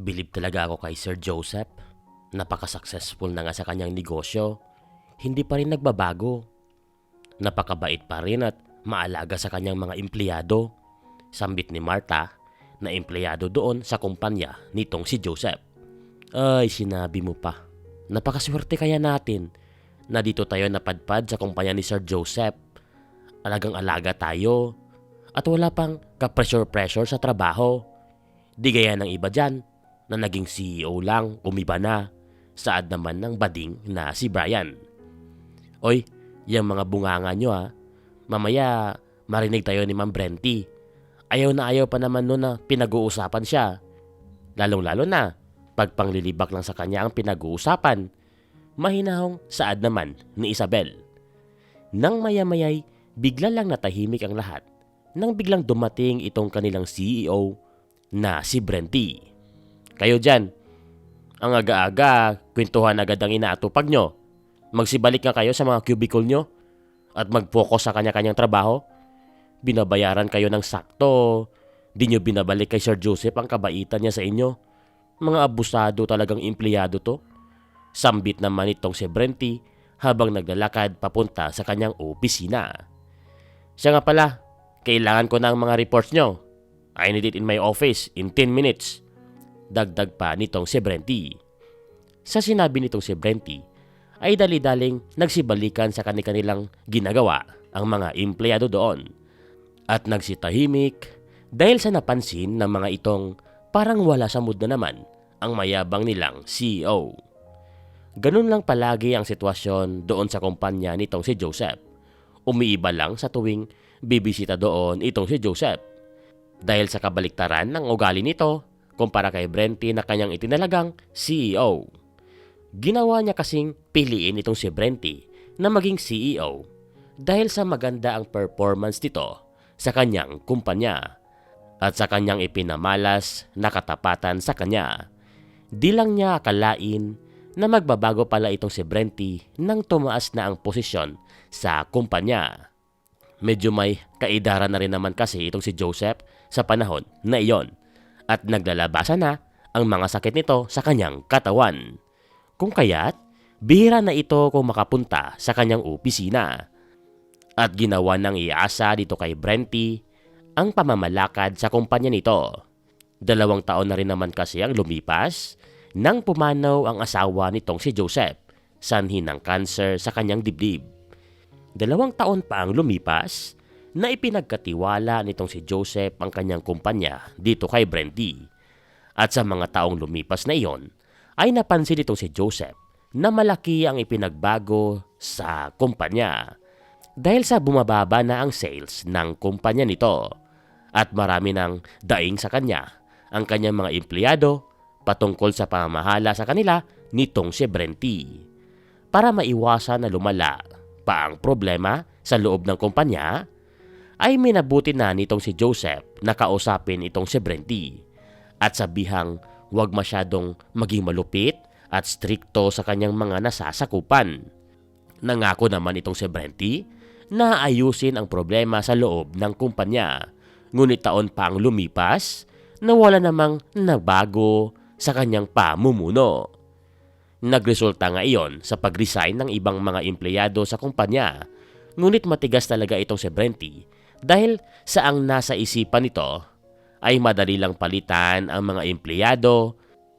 Bilib talaga ako kay Sir Joseph. Napaka-successful na nga sa kanyang negosyo. Hindi pa rin nagbabago. Napakabait pa rin at maalaga sa kanyang mga empleyado. Sambit ni Martha na empleyado doon sa kumpanya nitong si Joseph. Ay, sinabi mo pa. Napakaswerte kaya natin na dito tayo napadpad sa kumpanya ni Sir Joseph. Alagang alaga tayo at wala pang ka-pressure-pressure sa trabaho. Di gaya ng iba dyan na naging CEO lang, umiba na. Saad naman ng bading na si Brian. Oy, yung mga bunganga nyo ha. Mamaya marinig tayo ni Ma'am Brenty. Ayaw na ayaw pa naman nun na pinag-uusapan siya. Lalong lalo na pag panglilibak lang sa kanya ang pinag-uusapan. Mahinahong saad naman ni Isabel. Nang maya-mayay, bigla lang natahimik ang lahat nang biglang dumating itong kanilang CEO na si Brenty. Kayo dyan, ang aga-aga, kwentuhan agad ang inaatupag nyo. Magsibalik nga kayo sa mga cubicle nyo at mag-focus sa kanya-kanyang trabaho. Binabayaran kayo ng sakto. Di nyo binabalik kay Sir Joseph ang kabaitan niya sa inyo. Mga abusado talagang empleyado to. Sambit naman itong si Brenty habang naglalakad papunta sa kanyang opisina. Siya nga pala, kailangan ko na ang mga reports nyo. I need it in my office in 10 minutes. Dagdag pa nitong si Brenty. Sa sinabi nitong si Brenty, ay dali-daling nagsibalikan sa kanilang ginagawa ang mga empleyado doon. At nagsitahimik dahil sa napansin ng mga itong parang wala sa mood na naman ang mayabang nilang CEO. Ganun lang palagi ang sitwasyon doon sa kumpanya nitong si Joseph. Umiiba lang sa tuwing bibisita doon itong si Joseph. Dahil sa kabaliktaran ng ugali nito kumpara kay Brenty na kanyang itinalagang CEO. Ginawa niya kasing piliin itong si Brenty na maging CEO dahil sa maganda ang performance nito sa kanyang kumpanya at sa kanyang ipinamalas na katapatan sa kanya. Di lang niya akalain na magbabago pala itong si Brenty nang tumaas na ang posisyon sa kumpanya. Medyo may kaidara na rin naman kasi itong si Joseph sa panahon na iyon at naglalabasa na ang mga sakit nito sa kanyang katawan. Kung kaya't, bihira na ito kung makapunta sa kanyang opisina. At ginawa ng iasa dito kay Brenty ang pamamalakad sa kumpanya nito. Dalawang taon na rin naman kasi ang lumipas nang pumanaw ang asawa nitong si Joseph, sanhi ng cancer sa kanyang dibdib. Dalawang taon pa ang lumipas na ipinagkatiwala nitong si Joseph ang kanyang kumpanya dito kay Brenty. At sa mga taong lumipas na iyon, ay napansin nitong si Joseph na malaki ang ipinagbago sa kumpanya dahil sa bumababa na ang sales ng kumpanya nito at marami ng daing sa kanya ang kanyang mga empleyado patungkol sa pamamahala sa kanila nitong si Brenty. Para maiwasan na lumala pa ang problema sa loob ng kumpanya, ay minabuti na nitong si Joseph na kausapin itong si Brenty at sabihang huwag masyadong maging malupit at strikto sa kanyang mga nasasakupan. Nangako naman itong si Brenty na ayusin ang problema sa loob ng kumpanya. Ngunit taon pa ang lumipas na wala namang nabago sa kanyang pamumuno. Nagresulta nga iyon sa pag-resign ng ibang mga empleyado sa kumpanya. Ngunit matigas talaga itong si Brenty dahil sa ang nasa isipan nito ay madali lang palitan ang mga empleyado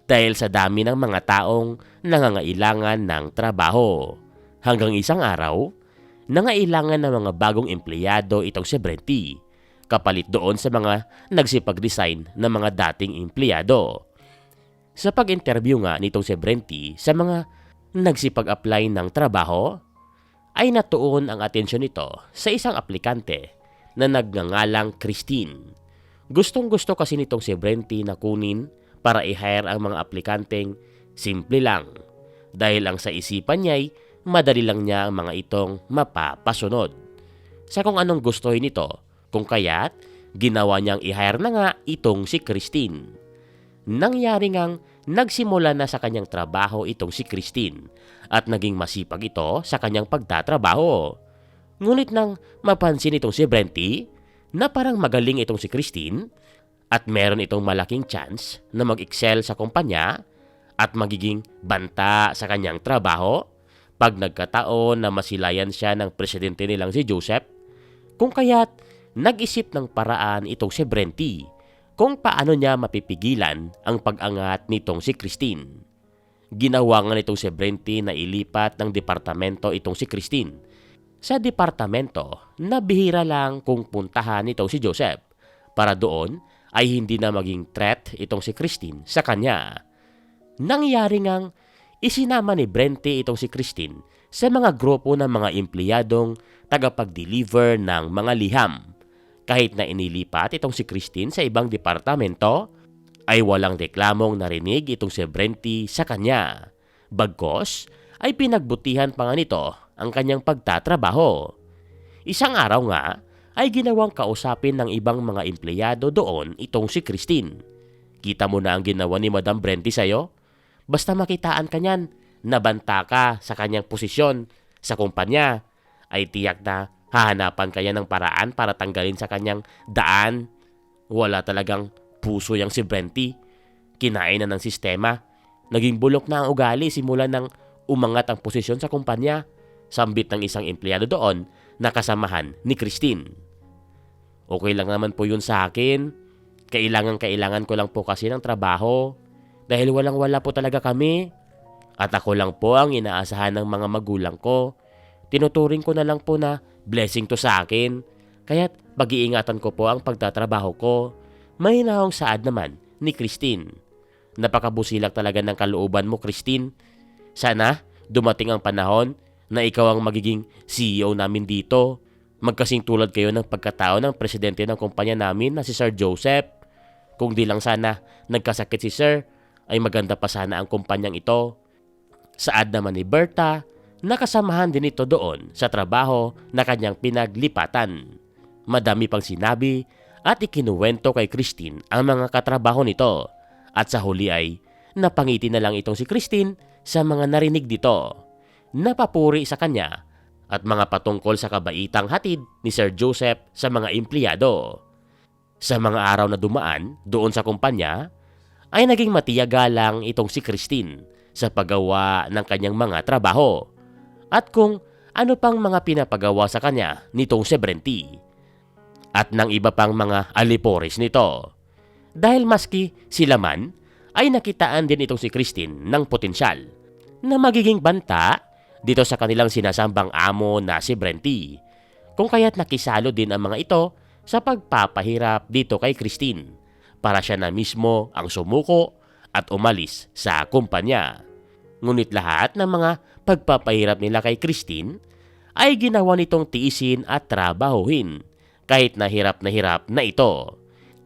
dahil sa dami ng mga taong nangangailangan ng trabaho. Hanggang isang araw, nangailangan ng mga bagong empleyado itong si Brenty kapalit doon sa mga nagsipag-resign ng mga dating empleyado. Sa pag-interview nga nitong si Brenty sa mga nagsipag-apply ng trabaho, ay natuon ang atensyon nito sa isang aplikante na nagngangalang Christine. Gustong gusto kasi nitong si Brenty na kunin para i-hire ang mga aplikanteng simple lang dahil ang sa isipan niya ay madali lang niya ang mga itong mapapasunod. Sa kung anong gustohin nito, kung kaya't ginawa niyang i-hire na nga itong si Christine. Nangyari ngang nagsimula na sa kanyang trabaho itong si Christine at naging masipag ito sa kanyang pagtatrabaho. Ngunit nang mapansin itong si Brenty na parang magaling itong si Christine, at meron itong malaking chance na mag-excel sa kumpanya at magiging banta sa kanyang trabaho pag nagkataon na masilayan siya ng presidente nilang si Joseph. Kung kaya't nag-isip ng paraan itong si Brenti kung paano niya mapipigilan ang pag-angat nitong si Christine. Ginawa nga nitong si Brenti na ilipat ng departamento itong si Christine sa departamento na bihira lang kung puntahan nitong si Joseph para doon ay hindi na maging threat itong si Christine sa kanya. Nangyari ngang isinama ni Brente itong si Christine sa mga grupo ng mga empleyadong tagapag-deliver ng mga liham. Kahit na inilipat itong si Christine sa ibang departamento, ay walang reklamong narinig itong si Brenti sa kanya. Bagkos ay pinagbutihan pa nga nito ang kanyang pagtatrabaho. Isang araw nga ay ginawang kausapin ng ibang mga empleyado doon itong si Christine. Kita mo na ang ginawa ni Madam Brenti sa'yo? Basta makitaan ka niyan, nabanta ka sa kanyang posisyon sa kumpanya, ay tiyak na hahanapan kaya ng paraan para tanggalin sa kanyang daan. Wala talagang puso yang si Brenti. Kinain na ng sistema. Naging bulok na ang ugali simula nang umangat ang posisyon sa kumpanya. Sambit ng isang empleyado doon na kasamahan ni Christine. Okay lang naman po yun sa akin. Kailangan kailangan ko lang po kasi ng trabaho. Dahil walang wala po talaga kami. At ako lang po ang inaasahan ng mga magulang ko. Tinuturing ko na lang po na blessing to sa akin. Kaya't pag-iingatan ko po ang pagtatrabaho ko. May naong saad naman ni Christine. Napakabusilak talaga ng kalooban mo, Christine. Sana dumating ang panahon na ikaw ang magiging CEO namin dito. Magkasing tulad kayo ng pagkatao ng presidente ng kumpanya namin na si Sir Joseph. Kung di lang sana nagkasakit si Sir, ay maganda pa sana ang kumpanyang ito. Saad naman ni Berta, nakasamahan din ito doon sa trabaho na kanyang pinaglipatan. Madami pang sinabi at ikinuwento kay Christine ang mga katrabaho nito. At sa huli ay napangiti na lang itong si Christine sa mga narinig dito. Napapuri sa kanya at mga patungkol sa kabaitang hatid ni Sir Joseph sa mga empleyado. Sa mga araw na dumaan doon sa kumpanya, ay naging matiyagalang itong si Christine sa paggawa ng kanyang mga trabaho at kung ano pang mga pinapagawa sa kanya nitong si Brenti at ng iba pang mga alipores nito. Dahil maski sila man ay nakitaan din itong si Christine ng potensyal na magiging banta dito sa kanilang sinasambang amo na si Brenti. Kung kaya't nakisalo din ang mga ito sa pagpapahirap dito kay Christine para siya na mismo ang sumuko at umalis sa kumpanya. Ngunit lahat ng mga pagpapahirap nila kay Christine ay ginawa nitong tiisin at trabahuhin kahit na hirap na hirap na ito.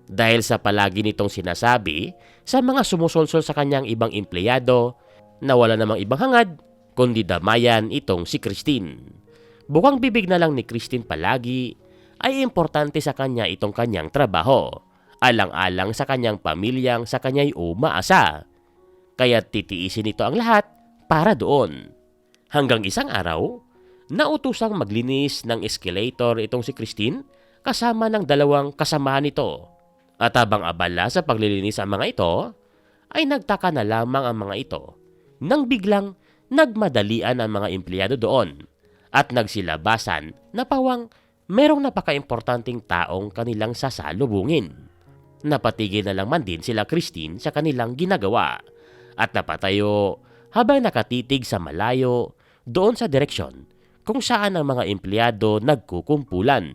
Dahil sa palagi nitong sinasabi sa mga sumusolsol sa kanyang ibang empleyado na wala namang ibang hangad kundi damayan itong si Christine. Bukang bibig na lang ni Christine palagi ay importante sa kanya itong kanyang trabaho, alang-alang sa kanyang pamilyang sa kanya'y umaasa. Kaya titiisin ito ang lahat para doon. Hanggang isang araw, nautusang maglinis ng escalator itong si Christine kasama ng dalawang kasamahan nito. At habang abala sa paglilinis ang mga ito, ay nagtaka na lamang ang mga ito nang biglang nagmadalian ang mga empleyado doon at nagsilabasan na pawang merong napaka-importanting taong kanilang sasalubungin. Napatigil na lang man din sila Christine sa kanilang ginagawa at napatayo habang nakatitig sa malayo doon sa direksyon kung saan ang mga empleyado nagkukumpulan.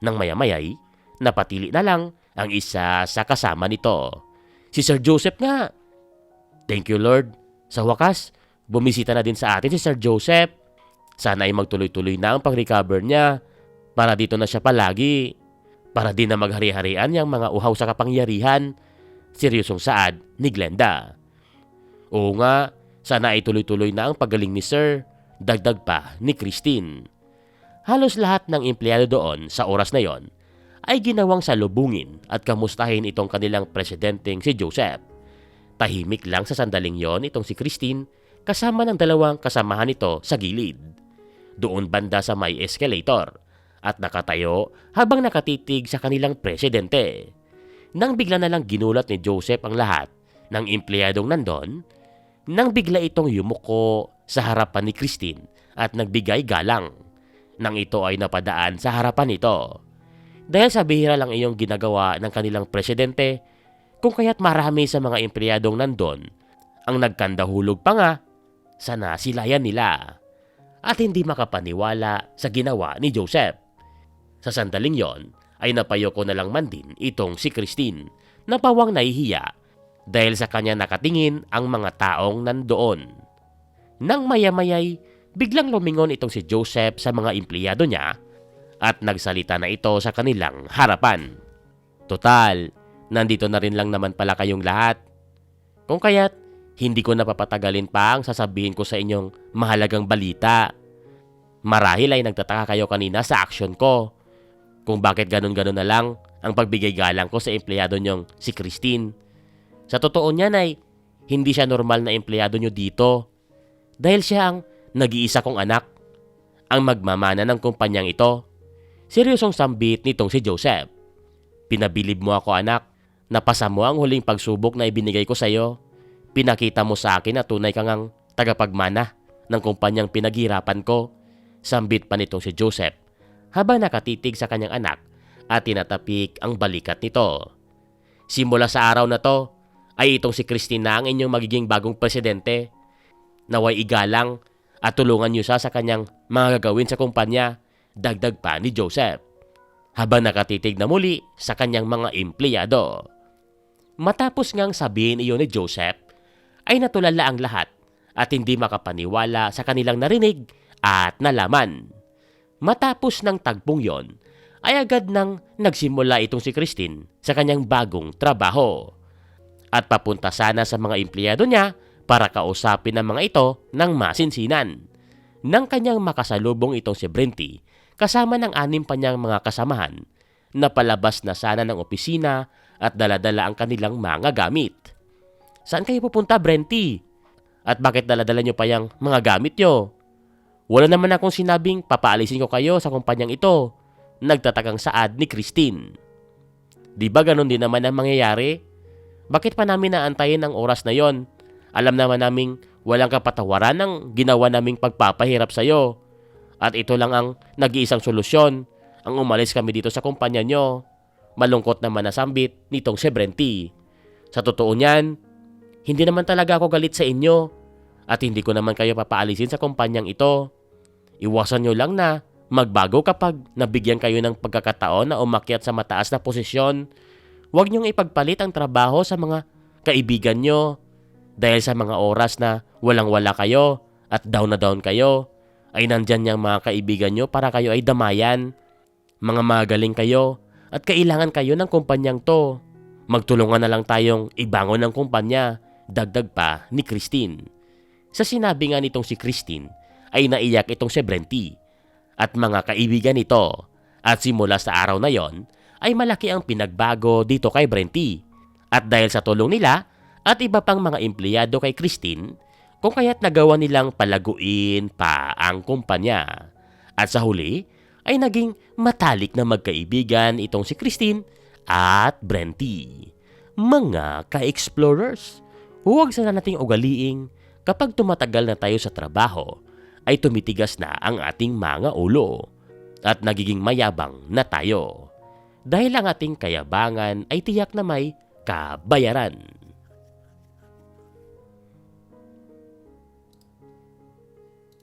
Nang mayamayay, napatili na lang ang isa sa kasama nito. Si Sir Joseph nga. Thank you Lord. Sa wakas, bumisita na din sa atin si Sir Joseph. Sana ay magtuloy-tuloy na ang pag-recover niya para dito na siya palagi. Para din na maghari-harian yung mga uhaw sa kapangyarihan. Seryosong saad ni Glenda. Oo nga, sana ay tuloy-tuloy na ang pagaling ni Sir. Dagdag pa ni Christine. Halos lahat ng empleyado doon sa oras na yon ay ginawang salubungin at kamustahin itong kanilang presidenteng si Joseph. Tahimik lang sa sandaling yon itong si Christine kasama ng dalawang kasamahan nito sa gilid. Doon banda sa may escalator at nakatayo habang nakatitig sa kanilang presidente. Nang bigla na lang ginulat ni Joseph ang lahat ng empleyadong nandon, nang bigla itong yumuko sa harapan ni Christine at nagbigay galang. Nang ito ay napadaan sa harapan nito. Dahil sa bihira lang iyong ginagawa ng kanilang presidente, kung kaya't marami sa mga empleyadong nandon ang nagkandahulog pa nga sa nasilayan nila at hindi makapaniwala sa ginawa ni Joseph. Sa sandaling yon ay napayoko na lang man din itong si Christine na pawang nahihiya dahil sa kanya nakatingin ang mga taong nandoon. Nang mayamayay, biglang lumingon itong si Joseph sa mga empleyado niya at nagsalita na ito sa kanilang harapan. Total, nandito na rin lang naman pala kayong lahat. Kung kaya't, hindi ko napapatagalin pa ang sasabihin ko sa inyong mahalagang balita. Marahil ay nagtataka kayo kanina sa aksyon ko. Kung bakit ganun-ganun na lang ang pagbigay galang ko sa empleyado niyong si Christine. Sa totoo niyan ay hindi siya normal na empleyado niyo dito. Dahil siya ang nag-iisa kong anak. Ang magmamana ng kumpanyang ito. Seryosong sambit nitong si Joseph. Pinabilib mo ako anak. Napasa mo ang huling pagsubok na ibinigay ko sa iyo. Pinakita mo sa akin na tunay kang ang tagapagmana ng kumpanyang pinaghirapan ko. Sambit pa nitong si Joseph habang nakatitig sa kanyang anak at tinatapik ang balikat nito. Simula sa araw na to, ay itong si Christine na ang inyong magiging bagong presidente. Naway igalang at tulungan niyo siya sa kanyang mga gagawin sa kumpanya, dagdag pa ni Joseph. Habang nakatitig na muli sa kanyang mga empleyado. Matapos ngang sabihin iyon ni Joseph, ay natulala ang lahat at hindi makapaniwala sa kanilang narinig at nalaman. Matapos ng tagpong yon, ay agad nang nagsimula itong si Christine sa kanyang bagong trabaho. At papunta sana sa mga empleyado niya para kausapin ang mga ito ng masinsinan. Nang kanyang makasalubong itong si Brenty kasama ng anim pa niyang mga kasamahan na palabas na sana ng opisina at daladala ang kanilang mga gamit. Saan kayo pupunta, Brenty? At bakit daladala niyo pa yung mga gamit niyo? Wala naman akong sinabing papaalisin ko kayo sa kumpanyang ito. Nagtatakang saad ni Christine. Di ba ganun din naman ang mangyayari? Bakit pa namin naantayin ang oras na yon? Alam naman naming walang kapatawaran ng ginawa naming pagpapahirap sa'yo. At ito lang ang nag-iisang solusyon. Ang umalis kami dito sa kumpanya nyo. Malungkot naman na sambit nitong si Brenty. Sa totoo niyan, hindi naman talaga ako galit sa inyo. At hindi ko naman kayo papaalisin sa kumpanyang ito. Iwasan nyo lang na magbago kapag nabigyan kayo ng pagkakataon na umakyat sa mataas na posisyon. Huwag niyong ipagpalit ang trabaho sa mga kaibigan nyo. Dahil sa mga oras na walang-wala kayo at down na down kayo, ay nandyan niyang mga kaibigan nyo para kayo ay damayan. Mga magaling kayo at kailangan kayo ng kumpanyang to. Magtulungan na lang tayong ibangon ng kumpanya, dagdag pa ni Christine. Sa sinabi nga nitong si Christine, ay naiyak itong si Brenty at mga kaibigan nito. At simula sa araw na yon, ay malaki ang pinagbago dito kay Brenty. At dahil sa tulong nila at iba pang mga empleyado kay Christine, kung kaya't nagawa nilang palaguin pa ang kumpanya. At sa huli, ay naging matalik na magkaibigan itong si Christine at Brenty. Mga ka-explorers, huwag sana nating ugaliing kapag tumatagal na tayo sa trabaho ay tumitigas na ang ating mga ulo at nagiging mayabang na tayo. Dahil ang ating kayabangan ay tiyak na may kabayaran.